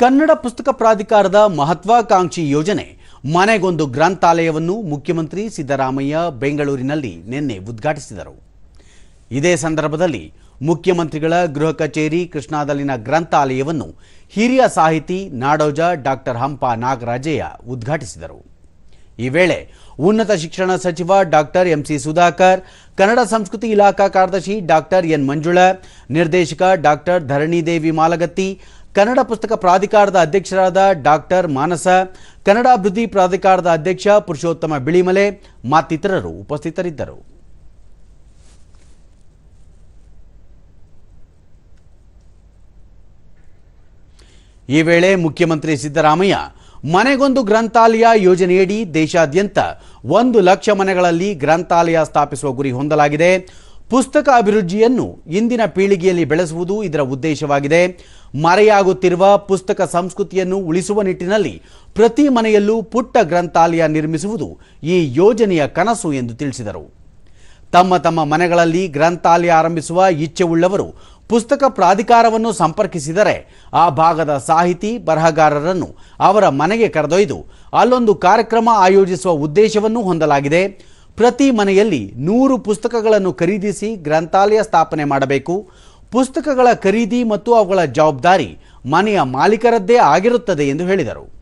ಕನ್ನಡ ಪುಸ್ತಕ ಪ್ರಾಧಿಕಾರದ ಮಹತ್ವಾಕಾಂಕ್ಷಿ ಯೋಜನೆ, ಮನೆಗೊಂದು ಗ್ರಂಥಾಲಯವನ್ನು ಮುಖ್ಯಮಂತ್ರಿ ಸಿದ್ದರಾಮಯ್ಯ ಬೆಂಗಳೂರಿನಲ್ಲಿ ನಿನ್ನೆ ಉದ್ಘಾಟಿಸಿದರು. ಇದೇ ಸಂದರ್ಭದಲ್ಲಿ ಮುಖ್ಯಮಂತ್ರಿಗಳ ಗೃಹ ಕಚೇರಿ ಕೃಷ್ಣಾದಲ್ಲಿನ ಗ್ರಂಥಾಲಯವನ್ನು ಹಿರಿಯ ಸಾಹಿತಿ ನಾಡೋಜ ಡಾಕ್ಟರ್ ಹಂಪ ನಾಗರಾಜಯ್ಯ ಉದ್ಘಾಟಿಸಿದರು. ಈ ವೇಳೆ ಉನ್ನತ ಶಿಕ್ಷಣ ಸಚಿವ ಡಾಕ್ಟರ್ ಎಂಸಿ ಸುಧಾಕರ್, ಕನ್ನಡ ಸಂಸ್ಕೃತಿ ಇಲಾಖಾ ಕಾರ್ಯದರ್ಶಿ ಡಾಕ್ಟರ್ ಎನ್ ಮಂಜುಳ, ನಿರ್ದೇಶಕ ಡಾಕ್ಟರ್ ಧರಣಿದೇವಿ ಮಾಲಗತ್ತಿ, ಕನ್ನಡ ಪುಸ್ತಕ ಪ್ರಾಧಿಕಾರದ ಅಧ್ಯಕ್ಷರಾದ ಡಾಕ್ಟರ್ ಮಾನಸ, ಕನ್ನಡ ಅಭಿವೃದ್ಧಿ ಪ್ರಾಧಿಕಾರದ ಅಧ್ಯಕ್ಷ ಪುರುಷೋತ್ತಮ ಬಿಳಿಮಲೆ ಮತ್ತಿತರರು ಉಪಸ್ಥಿತರಿದ್ದರು. ಈ ವೇಳೆ ಮುಖ್ಯಮಂತ್ರಿ ಸಿದ್ದರಾಮಯ್ಯ ಮನೆಗೊಂದು ಗ್ರಂಥಾಲಯ ಯೋಜನೆಯಡಿ ದೇಶಾದ್ಯಂತ ಒಂದು ಲಕ್ಷ ಮನೆಗಳಲ್ಲಿ ಗ್ರಂಥಾಲಯ ಸ್ಥಾಪಿಸುವ ಗುರಿ ಹೊಂದಲಾಗಿದೆ. ಪುಸ್ತಕ ಅಭಿವೃದ್ಧಿಯನ್ನು ಇಂದಿನ ಪೀಳಿಗೆಯಲ್ಲಿ ಬೆಳೆಸುವುದು ಇದರ ಉದ್ದೇಶವಾಗಿದೆ. ಮರೆಯಾಗುತ್ತಿರುವ ಪುಸ್ತಕ ಸಂಸ್ಕೃತಿಯನ್ನು ಉಳಿಸುವ ನಿಟ್ಟಿನಲ್ಲಿ ಪ್ರತಿ ಮನೆಯಲ್ಲೂ ಪುಟ್ಟ ಗ್ರಂಥಾಲಯ ನಿರ್ಮಿಸುವುದು ಈ ಯೋಜನೆಯ ಕನಸು ಎಂದು ತಿಳಿಸಿದರು. ತಮ್ಮ ತಮ್ಮ ಮನೆಗಳಲ್ಲಿ ಗ್ರಂಥಾಲಯ ಆರಂಭಿಸುವ ಇಚ್ಛೆ ಉಳ್ಳವರು ಪುಸ್ತಕ ಪ್ರಾಧಿಕಾರವನ್ನು ಸಂಪರ್ಕಿಸಿದರೆ ಆ ಭಾಗದ ಸಾಹಿತಿ, ಬರಹಗಾರರನ್ನು ಅವರ ಮನೆಗೆ ಕರೆದೊಯ್ದು ಅಲ್ಲೊಂದು ಕಾರ್ಯಕ್ರಮ ಆಯೋಜಿಸುವ ಉದ್ದೇಶವನ್ನು ಹೊಂದಲಾಗಿದೆ. ಪ್ರತಿ ಮನೆಯಲ್ಲಿ ನೂರು ಪುಸ್ತಕಗಳನ್ನು ಖರೀದಿಸಿ ಗ್ರಂಥಾಲಯ ಸ್ಥಾಪನೆ ಮಾಡಬೇಕು. ಪುಸ್ತಕಗಳ ಖರೀದಿ ಮತ್ತು ಅವುಗಳ ಜವಾಬ್ದಾರಿ ಮನೆಯ ಮಾಲೀಕರದ್ದೇ ಆಗಿರುತ್ತದೆ ಎಂದು ಹೇಳಿದರು.